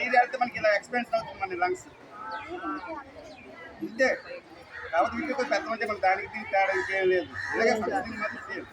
ఇది మనకి ఇలా ఎక్స్పెన్స్ అవుతుంది మన లంగ్స్ ఇంతే కాబట్టి కొంచెం పెద్ద ఉంటే మన దానికి దీనికి తేడా ఇంకేం లేదు ఇలాగే మాత్రం సేమ్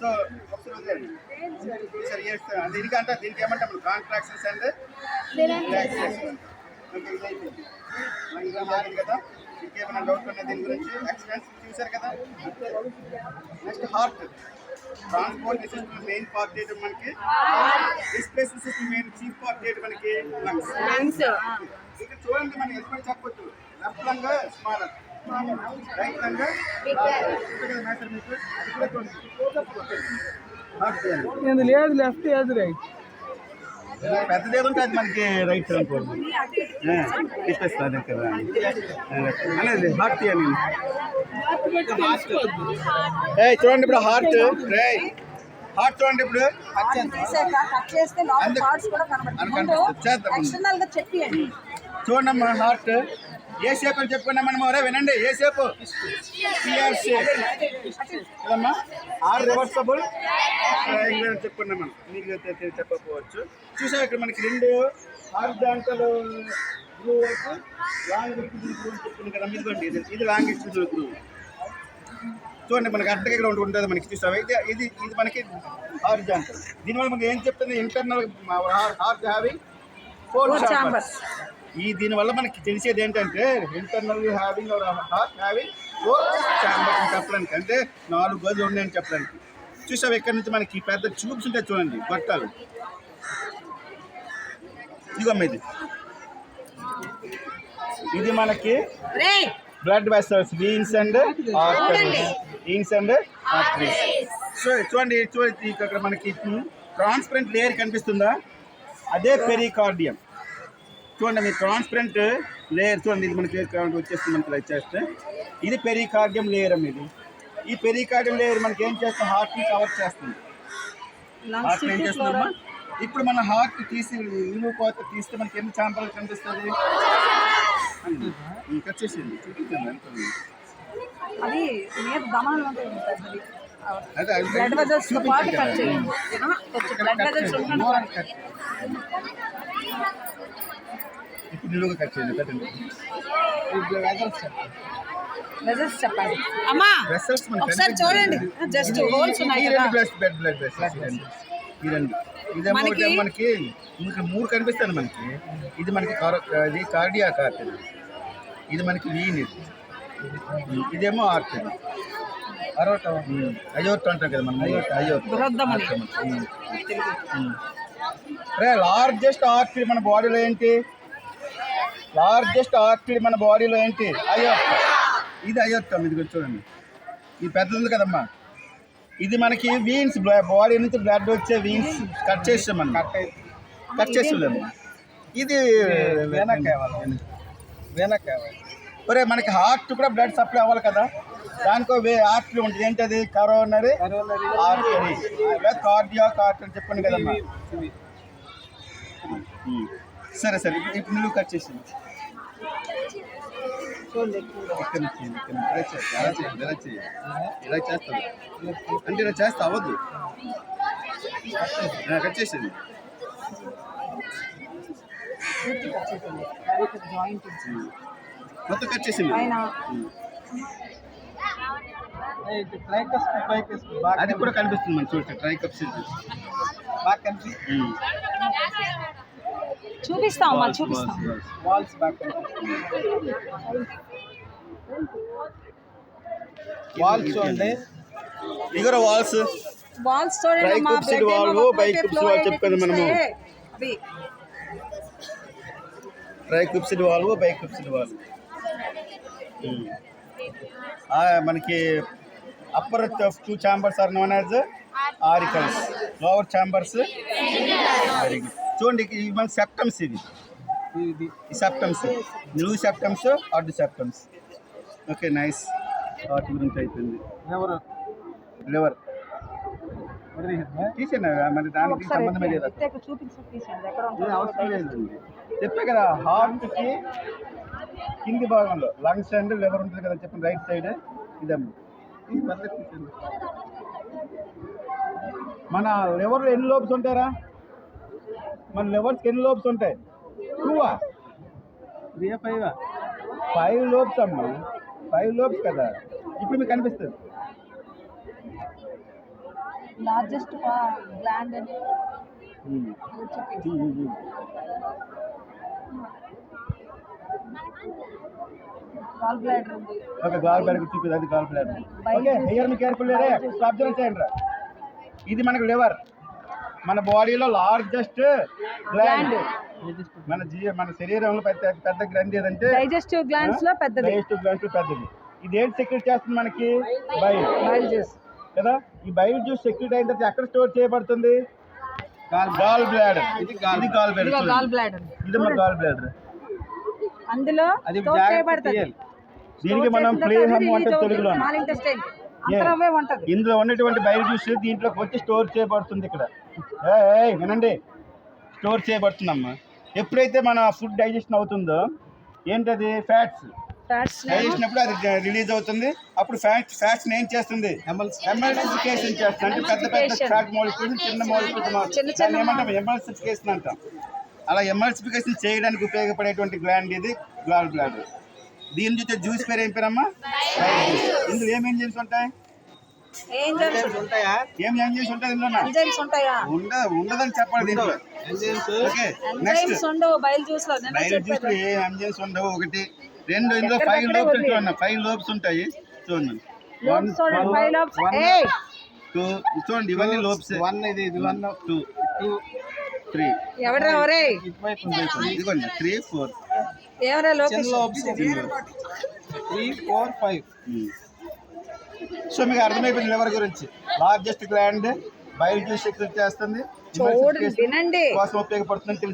సో ఒకసారి చేస్తాను దీనికి దీనికి ఏమంటే మనం కాంట్రాక్షన్స్ అండ్ రిలాక్సేషన్ మారింది కదా ఇంకేమైనా డౌట్ ఉన్నాయి దీని గురించి యాక్సిడెంట్స్ చూశారు కదా next heart transport system main part చేయడం మనకి displacement system main chief part చేయడం మనకి లంగ్స్ లంగ్స్ ఇక్కడ చూడండి మనకి ఎప్పుడు చెప్పొచ్చు left lung small right lung matter మీకు హార్ట్ లేదు లెఫ్ట్ ఏది రైట్ పెద్దది ఏదో ఉంటే అది మనకి రైట్ అనుకోండి ఇప్పేస్తుంది కదా అనేది హార్ట్ తీయాలి ఏ చూడండి ఇప్పుడు హార్ట్ రే హార్ట్ చూడండి ఇప్పుడు తీసాక కట్ చేస్తే లోపల అందుకు- పార్ట్స్ కూడా కనబడతాయి అందుకు ముందు కనిపిస్తుంది. చేద్దాం. ఎక్స్టర్నల్గా చెప్పియండి చూడమ్మా హార్ట్ ఏ షేప్ అని చెప్పుకున్నాం మనం ఒరే వినండి. ఏ షేప్ పిఆర్ షేప్ కదమ్మా? Or reversible. ట్రయాంగిల్ అని చెప్పుకున్నాం మనం. మీకు చెప్పకపోవచ్చు. చూసా ఇక్కడ మనకి రెండు హార్జాంటల్ గ్రూ వరకు లాంగ్ చెప్పుకున్నాం కదా ఇదిగోండి. ఇది ఇది లాంగ్ గ్రూ. చూడండి మనకి అడ్డగా ఇక్కడ ఉంటుంది మనకి చూసావా? ఇది ఇది ఇది మనకి హార్జాంటల్ దీనివల్ల మనకి ఏం చెప్తుంది? Internal heart having four chambers. ఈ దీనివల్ల మనకి తెలిసేది ఏంటంటే internal having heart having four అని చెప్పడానికి అంటే నాలుగు గదులు ఉన్నాయని చెప్పడానికి. చూసావు ఇక్కడ నుంచి మనకి పెద్ద ట్యూబ్స్ ఉంటాయి చూడండి గొట్టాలు. ఇదిగోమ్మ ఇది. ఇది మనకి blood vessels veins and arteries. Veins and arteries. So చూడండి చూడండి ఇక్కడ మనకి ట్రాన్స్పరెంట్ లేయర్ కనిపిస్తుందా? అదే పెరికార్డియం. చూడండి మీరు ట్రాన్స్పరెంట్ లేయర్ చూడండి ఇది మనకి వచ్చేస్తుంది మనకి లైక్ చేస్తే. ఇది పెరికార్డియం లేయర్ అనేది ఈ పెరికార్డియం లేయర్ మనకి ఏం చేస్తుంది? హార్ట్ని కవర్ చేస్తుంది. హార్ట్ ఏం చేస్తుందమ్మా? ఇప్పుడు మన హార్ట్ తీసి నిలువు కోత తీస్తే మనకి ఎన్ని చాంపలు కనిపిస్తుంది ఇంకా వచ్చేసింది చూపించండి అది బ్లడ్ వెజల్స్ పాటు కట్ చేయండి. బ్లడ్ వెజల్స్ ఉండడం More cut చేయండి. ఇప్పుడు నిలువుగా కట్ చేయండి కట్టండి వెజల్స్ చెప్పండి. అమ్మా వెసల్స్ ఒకసారి చూడండి. జస్ట్ హోల్స్ ఉన్నాయి కదా. బ్లడ్ మనకి- మనకి ఇంకా మూడు కనిపిస్తాయి మనకి. ఇది మనకి కార్- ఇది కార్డియా కార్ట్ ఇది మనకి వీన్ ఇది. ఇదేమో ఆర్ట్ అరోట. అయోట్ అంటాం కదా మనం రే లార్జెస్ట్ ఆర్టరీ మన బాడీలో ఏంటి? లార్జెస్ట్ ఆర్టరీ మన బాడీలో ఏంటి? అయోట్ ఇది అయోత్తం ఇది చూడండి. ఇది పెద్దది ఉంది కదమ్మా. ఇది మనకి వీన్స్ బాడీ నుంచి బ్లడ్ వచ్చే వీన్స్ కట్ చేస్తాం మనం. కట్ చేస్తున్నాము ఇది ఒరే మనకి హార్ట్ కూడా బ్లడ్ సప్లై అవ్వాలి కదా. దానికో వే ఆర్టరీ ఉంటుంది. ఏంటది? కరోనరీ ఆర్టరీ కార్డియా ఆర్టరీ చెప్పండి కదమ్మా. సరే సరే. ఇప్పుడు- ఇప్పుడు నువ్వు కట్. ఇలా చేయి, ఇలా చేస్తావు అంటే ఇలా చేస్తా అవ్వద్దు కట్ చేసింది. మొత్తం కట్ చేసింది. అది కూడా కనిపిస్తుంది మన చూస్తే ట్రై కప్స్ చూపిస్తాం అమ్మా చూపిస్తాం వాల్స్ బ్యాక్ వాల్స్ చూడండి ఇగర వాల్స్ బాల్స్ చూడండి అమ్మా Tricuspid బ్లడ్ ఏమో valve, మొత్తం bicuspid flow valve అయితే చెప్పాను మనము. తెలుస్తాయి. అవి tricuspid valve bicuspid valve మనకి upper two chambers are known as auricles lower chambers very good చూడండి ఇవి మన సెప్టమ్స్ ఇవి ఇది. సెప్టమ్స్ నిలువు సెప్టమ్స్ అడ్డు సెప్టమ్స్ ఓకే నైస్ వాటి గురించి అయిపోయింది. ఎవరు? లివర్ తీసేనా మరి దానికి సంబంధమే లేదా? అవసరం లేదండి. చెప్పే కదా హార్ట్కి కింది భాగంలో లంగ్స్ అండ్ లివర్ ఉంటుంది కదా చెప్పండి రైట్ సైడ్ ఇదమ్మా. మన లివర్లో ఎన్ని లోబ్స్ ఉంటారా మన లివర్స్కి ఎన్ని లోబ్స్ ఉంటాయి? టూవా త్రీ ఫైవ్ ఫైవ్ లోబ్స్ అమ్మా. ఫైవ్ లోబ్స్ కదా. ఇప్పుడు మీకు కనిపిస్తుంది లార్జెస్ట్ గ్లాండ్ అని ఓకే గాల్ బ్లాడర్ చూపిది అది గాల్ బ్లాడర్ ఓకే హియర్ మీ కేర్ఫుల్ లేదే అబ్జర్వ్ చేయండి రా. ఇది మనకు లివర్ మన బాడీలో లార్జెస్ట్ గ్లాండ్ మన జీ మన శరీరంలో పెద్ద పెద్ద గ్రంథి ఏదంటే డైజెస్టివ్ గ్లాండ్స్లో పెద్దది. డైజెస్టివ్ గ్లాండ్ పెద్దది. ఇది ఏంటి సెక్రెట్ చేస్తుంది మనకి? బైల్ బయలు జ్యూస్ కదా? ఈ బైల్ జ్యూస్ సెక్రెట్ అయిన తర్వాత ఎక్కడ స్టోర్ చేయబడుతుంది? గాల్ బ్లాడర్ ఇది గాల్ బ్లాడర్ గాల్ బ్లాడర్ ఇది మన గాల్ బ్లాడర్ అందులో అది చేయబడుతుంది. దీనికి మనం ప్లేహమ్ అంటే తెలుగులో ఇందులో ఉన్నటువంటి బయలు జ్యూస్ దీంట్లోకి వచ్చి స్టోర్ చేయబడుతుంది ఇక్కడ. వినండి. స్టోర్ చేయబడుతుందమ్మా. ఎప్పుడైతే మన ఫుడ్ డైజెషన్ అవుతుందో ఏంటది? ఫ్యాట్స్. ఫ్యాట్స్. డైజెషన్ అప్పుడు అది రిలీజ్ అవుతుంది? అప్పుడు ఫ్యాట్ ఫ్యాట్స్ ఏం చేస్తుంది? ఎమల్సిఫికేషన్ చేస్తుంది. అంటే పెద్ద పెద్ద ఫ్యాట్ మోలిక్యూల్స్ చిన్న మోలిక్యూల్స్ చిన్న చిన్న ఏమంటాం? ఎమల్సిఫికేషన్ అంటాం. అలా ఎమల్సిఫికేషన్ చేయడానికి ఉపయోగపడేటువంటి గ్లాండ్ ఇది? గ్లాల్ గ్లాండ్ దీని చూస్తే జ్యూస్ పేరు ఏం పేరమ్మా? ఇందులో ఏం ఎంజిన్స్ ఉంటాయి? ఉంటాయా ఏం ఎంజిన్స్ ఉంటాయి ఇందులో ఎంజైమ్స్ ఉంటాయా? ఉండ ఉండదని చెప్పాలి దీంట్లో. ఎంజిన్స్ ఓకే నెక్స్ట్ ఎంజైమ్స్ ఉండవు? బయలు జ్యూస్లో నేను బయట చెప్పాను చూస్తే ఏ ఎంజిన్స్ ఉండవు? ఒకటి రెండు ఇందులో ఫైవ్ లోబ్స్ చూడండి. ఫైవ్ లోబ్స్ ఉంటాయి. చూడండి. వన్ లోబ్స్ చూడండి. ఫైవ్ లోబ్స్ ఏయ్! టూ చూడండి ఇవన్నీ లోబ్స్ వన్ ఇది ఇది వన్ టూ టూ త్రీ ఎవడ్రా ఒరే? ఇటువైపు ఉంది ఇదిగోండి. త్రీ ఫోర్ ఎవరా చిన్న Lokesh lobes three four five so మీకు అర్థమైపోయింది లివర్ గురించి. లార్జెస్ట్ గ్లాండ్ జ్యూస్ ఎక్కువ చేస్తుంది చూడండి వినండి.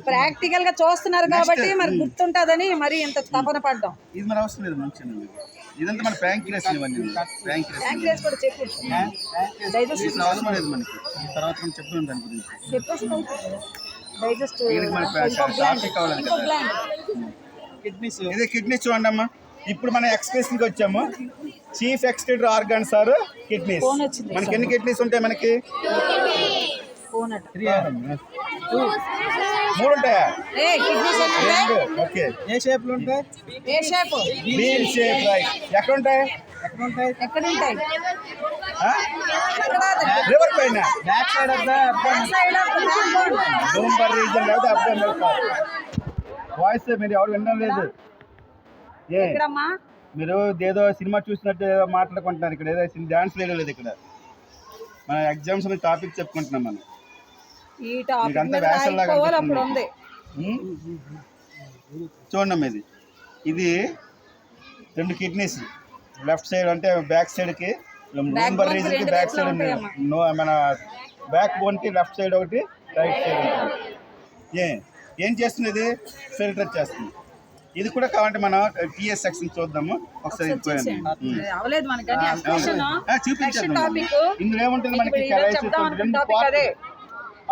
ప్రాక్టికల్గా చూస్తున్నారు కాబట్టి మరి గుర్తుంటదని మరి ఇంత తపన పడ్డాం. ఇది మన అవసరం లేదు ఇదంతా మన ప్యాంక్రియస్ ఇవన్నీ ప్యాంక్రియస్ యాంక్లేస్ కూడా చెప్పు. డైజెస్టివ్ దీంట్లో అవసరం లేదు మనకి. ఈ తర్వాత మనం చెప్తున్నాం దాని గురించి. కావాలి కిడ్నీస్. ఇదే కిడ్నీస్ చూడండి అమ్మా ఇప్పుడు మనం ఎక్స్ప్రెషన్కి వచ్చాము. Chief extender organs are kidneys. మనకి ఎన్ని కిడ్నీస్ ఉంటాయి మనకి? మూడు ఉంటాయా? ఓకే. ఏ షేప్లు ఉంటాయి? ఏ షేప్? Shape right. ఎక్కడ ఉంటాయి? ఎక్కడ ఉంటాయి? ఎక్కడ ఉంటాయి ఎక్కడ లివర్ పైన. Back side of the side of the backbone lumbar region లేదా అబ్డామినల్ పార్ట్ వాయిస్ మీరు ఎవరు వినడం లేదు. ఎక్కడమ్మా? మీరు ఏదో సినిమా చూసినట్టు ఏదో మాట్లాడుకుంటున్నారు ఇక్కడ ఏదో డాన్స్ లేదు లేదు ఇక్కడ. మన ఎగ్జామ్స్ టాపిక్ చెప్పుకుంటున్నాం మనం. ఈ టాపిక్ ఉంది? చూడండి ఇది. ఇది రెండు కిడ్నీస్ లెఫ్ట్ సైడ్ అంటే బ్యాక్ సైడ్కి కి రీజన్కి బ్యాక్ సైడ్ మన బ్యాక్ బోన్కి లెఫ్ట్ సైడ్ ఒకటి రైట్ సైడ్ ఉంటుంది ఏ? ఏం చేస్తుంది ఇది? ఫిల్టర్ చేస్తుంది. ఇది కూడా కావాలంటే మనం టీఎస్ సెక్షన్ చూద్దాము. ఒకసారి ఇందులో ఏముంటుంది మనకి.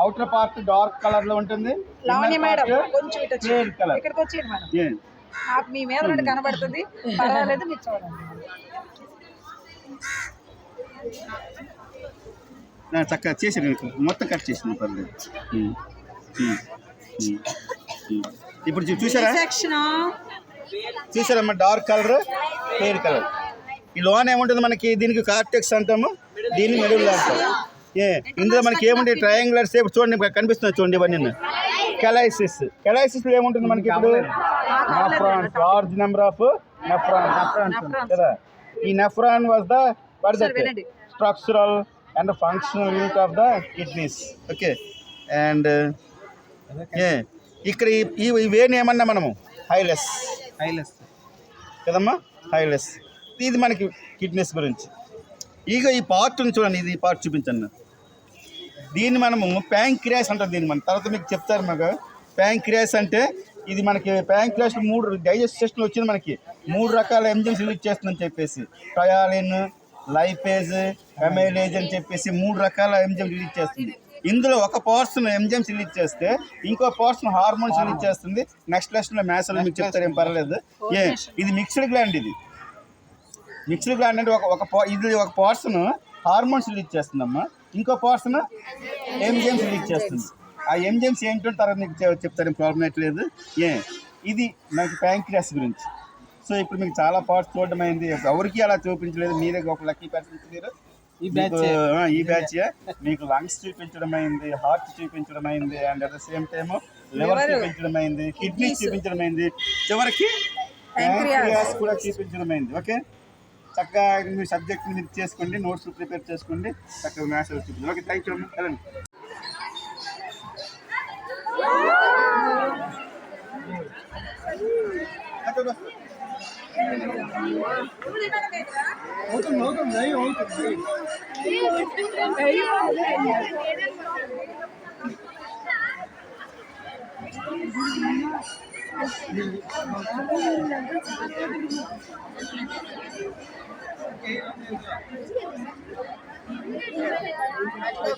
అవుటర్ పార్ట్ డార్క్ కలర్లో ఉంటుంది. వచ్చి నాకు మీ మీద నుండి కనబడుతుంది. పర్వాలేదు మీరు చూడండి. చక్కగా చేసి మొత్తం కట్ చేసింది పర్లేదు. ఇప్పుడు చూ- చూసారా సెక్షన్ చూసారమ్మా డార్క్ కలర్ క్లియర్ కలర్ ఈ లోన్ ఏముంటుంది మనకి? దీనికి కార్టెక్స్ అంటాము. దీన్ని మెడల్ అంటాం ఏ ఇందులో మనకి ఏముంటుంది ట్రయాంగులర్ షేప్ చూడండి కనిపిస్తుంది చూడండి ఇవన్నీ. కెలైసిస్ కెలైసిస్ ఏముంటుంది మనకి ఇప్పుడు? Nephrons large number of nephrons కదా? ఈ nephron was the what. Structural and functional unit of the kidneys okay and ఏ ఇక్కడ ఈ- ఇవేని ఏమన్నా మనము? హైలెస్. హైలెస్. కదమ్మా? హైలెస్. ఇది మనకి కిడ్నీస్ గురించి. ఇక ఈ పార్ట్ చూడండి ఇది ఈ పార్ట్ చూపించండి. దీన్ని మనము ప్యాంక్రియాస్ అంటారు దీన్ని మన. తర్వాత మీకు చెప్తారు మాకు. ప్యాంక్రియాస్ అంటే ఇది మనకి ప్యాంక్రియాస్ మూడు డైజెస్ట్ సిస్టమ్ వచ్చింది మనకి. మూడు రకాల ఎంజిన్స్ రిలీజ్ చేస్తుందని చెప్పేసి. టయాలిన్ లైపేజ్ అమైలేజ్ అని చెప్పేసి మూడు రకాల ఎంజిమ్ రిలీజ్ చేస్తుంది. ఇందులో ఒక పోర్షన్ ఎంజిమ్స్ రిలీజ్ చేస్తే ఇంకో పోర్షన్ హార్మోన్స్ రిలీజ్ చేస్తుంది నెక్స్ట్ లెస్ట్లో మ్యాథ్స్ మీకు చెప్తారు ఏం పర్లేదు ఏ ఇది మిక్స్డ్ గ్లాండ్ ఇది. మిక్స్డ్ గ్లాండ్ అంటే ఒక ఒక ఇది ఒక పోర్షన్ హార్మోన్స్ రిలీజ్ చేస్తుందమ్మా ఇంకో పోర్షన్ ఎంజిఎమ్స్ లీక్ చేస్తుంది ఆ ఎంజిఎమ్స్ ఏంటో తర్వాత మీకు చె- చెప్తాను ప్రాబ్లం ఎట్లేదు ఏ ఇది మనకి ప్యాంక్రియాస్ గురించి. సో ఇప్పుడు మీకు చాలా పార్ట్స్ చూడడం అయింది ఎవరికి అలా చూపించలేదు. మీరే ఒక లక్కీ పర్సన్ మీరు. ఈ బ్యాచ్ మీకు, లంగ్స్ చూపించడం అయింది హార్ట్ చూపించడం అయింది and at the same time liver చూపించడం అయింది కిడ్నీ. చూపించడం అయింది చివరికి కూడా చూపించడం అయింది ఓకే చక్కగా మీ సబ్జెక్ట్ మీరు చేసుకోండి నోట్స్ ప్రిపేర్ చేసుకోండి చక్కగా మ్యాథ్స్ చూపించండి. ఓకే థ్యాంక్ యూ వెళ్ళండి. అక్కడ వస్తా. అవుతుంది అవుతుంది అయ్యి అవుతుంది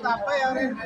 అబ్బాయి ఎవరైనా